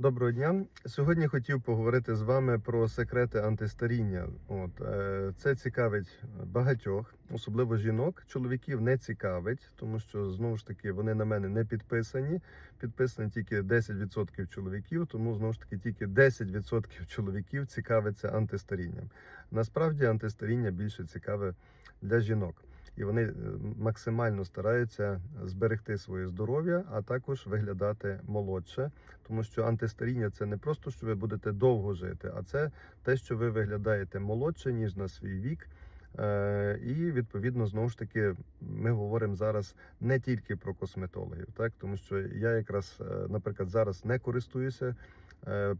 Доброго дня. Сьогодні хотів поговорити з вами про секрети антистаріння. От е, це цікавить багатьох, особливо жінок. Чоловіків не цікавить, тому що знову ж таки вони на мене не підписані. Підписані тільки 10% чоловіків, тому знову ж таки тільки 10% чоловіків цікавиться антистарінням. Насправді антистаріння більше цікаве для жінок. І вони е, максимально стараються зберегти своє здоров'я, а також виглядати молодше, тому що антистаріння це не просто що ви будете довго жити, а це те, що ви виглядаєте молодше ніж на свій вік. Е, І відповідно знову ж таки ми говоримо зараз не тільки про косметологів, так тому що я якраз, е, наприклад, зараз не користуюся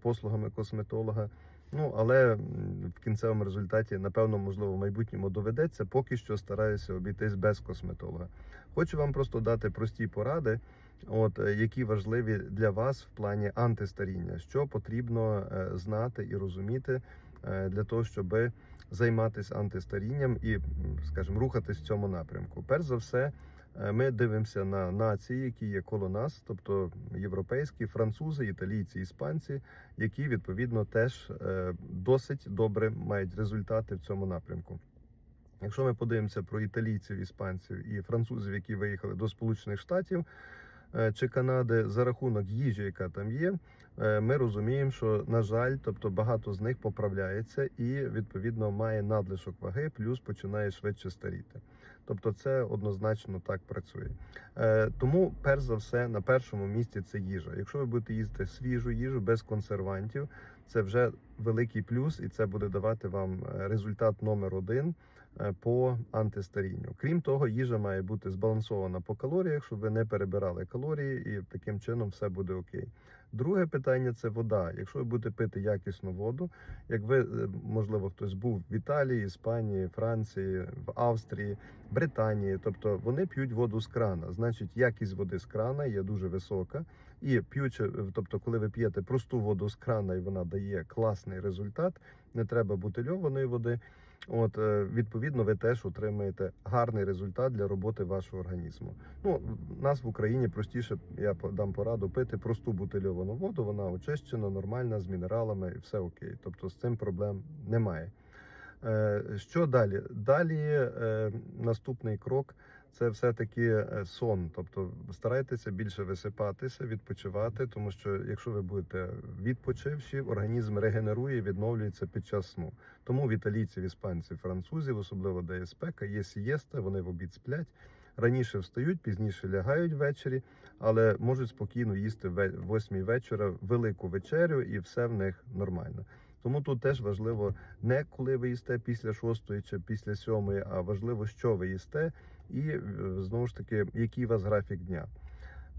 послугами косметолога. Ну, але в кінцевому результаті, напевно, можливо, в майбутньому доведеться. Поки що стараюся обійтись без косметолога. Хочу вам просто дати прості поради, от е, які важливі для вас в плані антистаріння, що потрібно е, знати і розуміти е, для того, щоб займатися антистарінням і, скажімо, рухатись в цьому напрямку. Перш за все. Е, Ми дивимося на нації, які є коло нас, тобто європейські, французи, італійці, іспанці, які відповідно теж е, досить добре мають результати в цьому напрямку. Якщо ми подивимося про італійців, іспанців і французів, які виїхали до Сполучених Штатів е, чи Канади, за рахунок їжі, яка там є, ми розуміємо, що на жаль, тобто багато з них поправляється і відповідно має надлишок ваги, плюс починає швидше старіти. Тобто, це однозначно так працює. Е, тому, перш за все, на першому місці це їжа. Якщо ви будете їсти свіжу їжу без консервантів, це вже великий плюс, і це буде давати вам е, результат номер один по антистарінню. Крім того, їжа має бути збалансована по калоріях, щоб ви не перебирали калорії, і таким чином все буде окей. Друге питання це вода. Якщо ви будете пити якісну воду, як ви е, можливо хтось був в Італії, Іспанії, Франції, в Австрії, Британії, тобто вони п'ють воду з крана. Значить, якість води з крана є дуже висока. І п'ючи, тобто, коли ви п'єте просту воду з крана і вона дає класний результат, не треба бутильованої води. От е, відповідно, ви теж отримаєте гарний результат для роботи вашого організму. Ну нас в Україні простіше, я дам пораду пити просту бутильовану воду. Вона очищена, нормальна, з мінералами, і все окей. Тобто з цим проблем немає. Е, Що далі? Далі е, наступний крок це все-таки е, сон. Тобто старайтеся більше висипатися, відпочивати, тому що якщо ви будете відпочивші, організм регенерує, відновлюється під час сну. Тому в італійців, іспанців, французів, особливо де є спека, є сієста, вони в обід сплять. Раніше встають, пізніше лягають ввечері, але можуть спокійно їсти в 8 вечора велику вечерю, і все в них нормально. Тому тут теж важливо не коли ви їсте після шостої чи після сьомої, а важливо, що ви їсте, і е, знову ж таки, який у вас графік дня.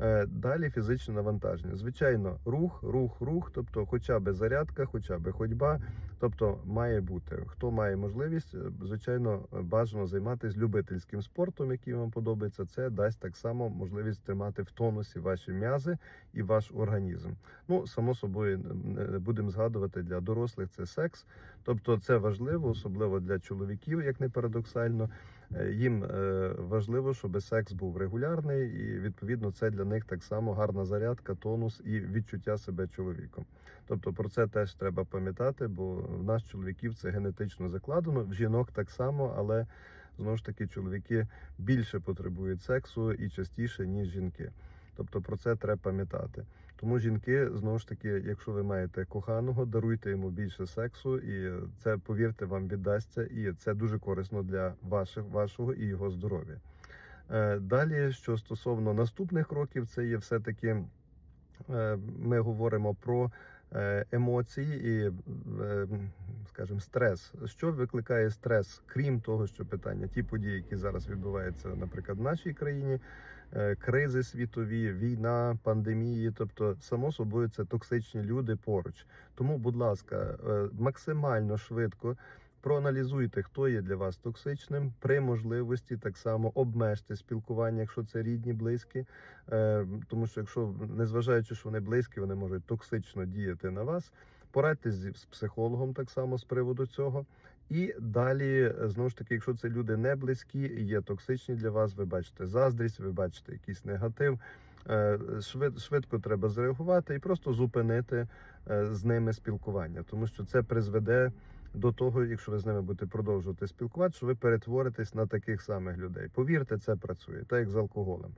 Е, Далі фізичне навантаження. Звичайно, рух, рух, рух, тобто, хоча б зарядка, хоча б ходьба, тобто має бути. Хто має можливість, е, звичайно, бажано займатися любительським спортом, який вам подобається. Це дасть так само можливість тримати в тонусі ваші м'язи і ваш організм. Ну, само собою, будемо згадувати для дорослих це секс. Тобто, це важливо, особливо для чоловіків, як не парадоксально. Е, Їм е, важливо, щоб секс був регулярний, і відповідно це для них так само гарна зарядка, тонус і відчуття себе чоловіком. Тобто про це теж треба пам'ятати, бо в нас чоловіків це генетично закладено, в жінок так само, але знову ж таки чоловіки більше потребують сексу і частіше ніж жінки. Тобто про це треба пам'ятати. Тому жінки, знову ж таки, якщо ви маєте коханого, даруйте йому більше сексу, і це, повірте, вам віддасться, і це дуже корисно для ваших, вашого і його здоров'я. Е, Далі, що стосовно наступних кроків, це є все-таки е, ми говоримо про е, емоції і, скажімо, стрес. Що викликає стрес, крім того, що питання, ті події, які зараз відбуваються, наприклад, в нашій країні, кризи світові, війна, пандемії, тобто, само собою, це токсичні люди поруч. Тому, будь ласка, е, максимально швидко. Проаналізуйте, хто є для вас токсичним. При можливості так само обмежте спілкування, якщо це рідні, близькі. Е, тому що, якщо незважаючи, що вони близькі, вони можуть токсично діяти на вас. Порадьтесь з психологом так само з приводу цього. І далі, е, знову ж таки, якщо це люди не близькі є токсичні для вас, ви бачите заздрість, ви бачите якийсь негатив. е, швидко треба зреагувати і просто зупинити е, з ними спілкування, тому що це призведе до того, якщо ви з ними будете продовжувати спілкувати, що ви перетворитесь на таких самих людей. Повірте, це працює, так як з алкоголем.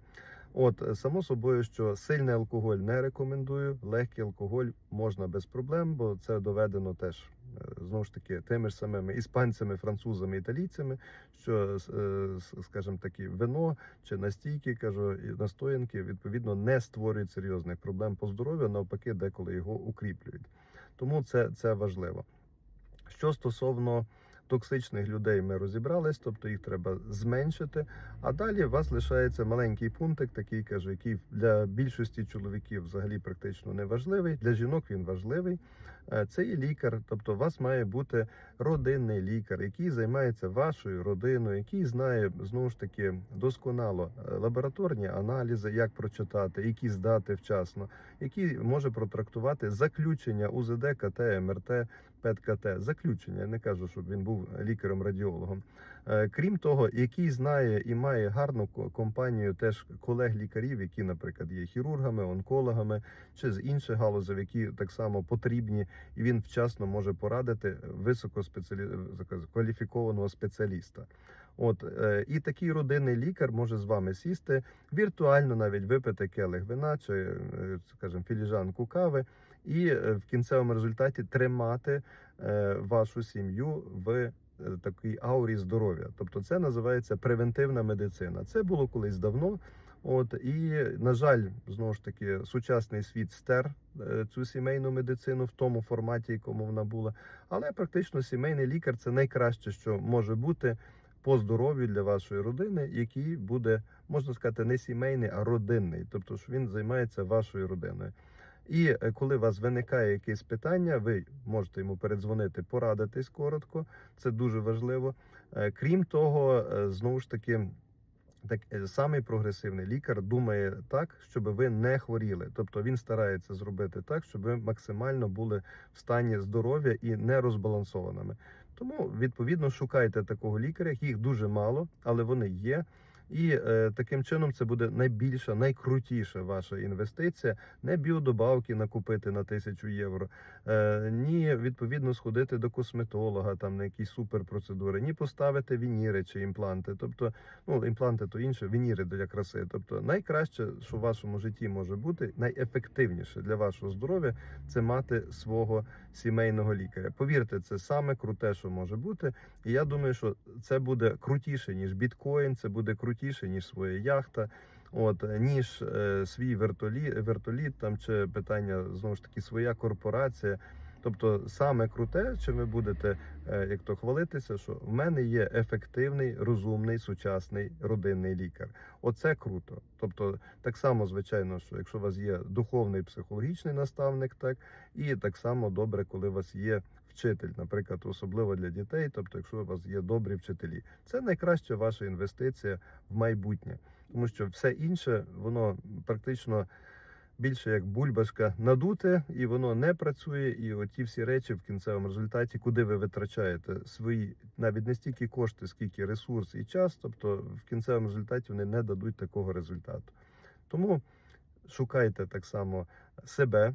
От е, само собою, що сильний алкоголь не рекомендую, легкий алкоголь можна без проблем, бо це доведено теж е, знову ж таки тими ж самими іспанцями, французами, італійцями, що е, скажімо такі вино чи настійки, кажу, настоянки відповідно не створюють серйозних проблем по здоров'ю, навпаки, деколи його укріплюють. Тому це, це важливо. Що стосовно токсичних людей, ми розібрались, тобто їх треба зменшити. А далі у вас лишається маленький пунктик, такий кажу, який для більшості чоловіків взагалі практично не важливий. Для жінок він важливий. Е, Це є лікар, тобто у вас має бути родинний лікар, який займається вашою родиною, який знає знову ж таки досконало е, лабораторні аналізи, як прочитати, які здати вчасно, який може протрактувати заключення УЗД, КТ, МРТ, ПЕТ-КТ. Заключення. Я не кажу, щоб він був лікарем-радіологом. Е, Крім того, який знає і має гарну компанію теж колег-лікарів, які, наприклад, є хірургами, онкологами чи з інших галузей, які так само потрібні, і він вчасно може порадити висококваліфікованого спеціаліста. От е, і такий родинний лікар може з вами сісти віртуально, навіть випити келих вина чи, е, скажімо, філіжанку кави, і е, в кінцевому результаті тримати вашу сім'ю в такій аурі здоров'я. Тобто, це називається превентивна медицина. Це було колись давно. От і на жаль, знову ж таки, сучасний світ стер цю сімейну медицину в тому форматі, якому вона була. Але практично сімейний лікар це найкраще, що може бути по здоров'ю для вашої родини, який буде, можна сказати, не сімейний, а родинний, тобто що він займається вашою родиною. І е, коли у вас виникає якесь питання, ви можете йому передзвонити, порадитись коротко. Це дуже важливо. Е, Крім того, е, знову ж таки. Так самий прогресивний лікар думає так, щоб ви не хворіли. Тобто він старається зробити так, щоб ви максимально були в стані здоров'я і не розбалансованими. Тому відповідно шукайте такого лікаря. Їх дуже мало, але вони є. І е, таким чином це буде найбільша, найкрутіша ваша інвестиція. Не біодобавки накупити на тисячу євро, е, ні відповідно сходити до косметолога там на якісь суперпроцедури, ні поставити вініри чи імпланти. Тобто, ну імпланти то інше, вініри для краси. Тобто, найкраще, що в вашому житті може бути, найефективніше для вашого здоров'я, це мати свого сімейного лікаря. Повірте, це саме круте, що може бути. І я думаю, що це буде крутіше ніж біткоін, це буде крутіше ніж своя яхта. От ніж е, свій вертоліт, вертоліт там чи питання знову ж таки своя корпорація. Тобто, саме круте, чим ви будете е, як то хвалитися, що в мене є ефективний, розумний, сучасний родинний лікар. Оце круто. Тобто, так само, звичайно, що якщо у вас є духовний психологічний наставник, так і так само добре, коли у вас є вчитель, наприклад, особливо для дітей. Тобто, якщо у вас є добрі вчителі, це найкраща ваша інвестиція в майбутнє, тому що все інше воно практично. Більше як бульбашка надуте, і воно не працює. І оті всі речі в кінцевому результаті, куди ви витрачаєте свої навіть не стільки кошти, скільки ресурс і час. Тобто в кінцевому результаті вони не дадуть такого результату. Тому шукайте так само себе,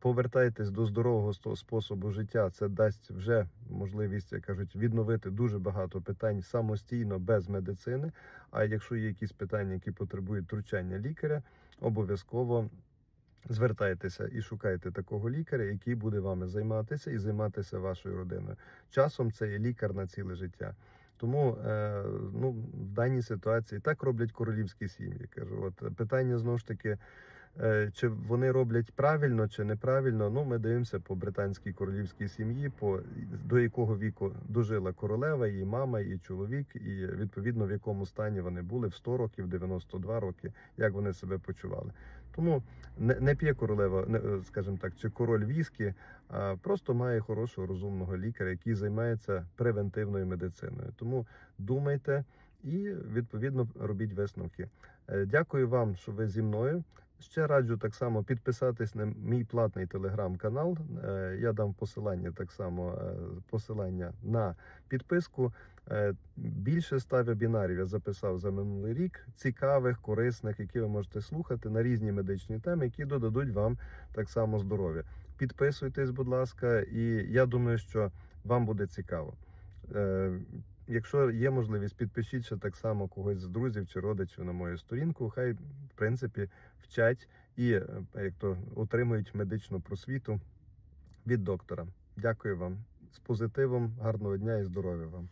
повертайтесь до здорового способу життя. Це дасть вже можливість, як кажуть, відновити дуже багато питань самостійно без медицини. А якщо є якісь питання, які потребують втручання лікаря, обов'язково. Звертайтеся і шукайте такого лікаря, який буде вами займатися і займатися вашою родиною. Часом це є лікар на ціле життя. Тому е, ну, в даній ситуації так роблять королівські сім'ї. Кажу, от питання знову ж таки, е, чи вони роблять правильно чи неправильно. Ну, ми дивимося по британській королівській сім'ї, по до якого віку дожила королева, її мама, і чоловік, і відповідно в якому стані вони були в 100 років, 92 роки, як вони себе почували. Тому не, не п'є королева, не, е, скажімо так, чи король віскі, а просто має хорошого розумного лікаря, який займається превентивною медициною. Тому думайте і відповідно робіть висновки. Е, Дякую вам, що ви зі мною. Ще раджу так само підписатись на мій платний телеграм-канал. Е, Я дам посилання так само е, посилання на підписку. Е, Більше ста вебінарів я записав за минулий рік, цікавих, корисних, які ви можете слухати на різні медичні теми, які додадуть вам так само здоров'я. Підписуйтесь, будь ласка, і я думаю, що вам буде цікаво. Якщо є можливість, підпишіть ще так само когось з друзів чи родичів на мою сторінку. Хай, в принципі, вчать і е, як то отримують медичну просвіту від доктора. Дякую вам з позитивом, гарного дня і здоров'я вам.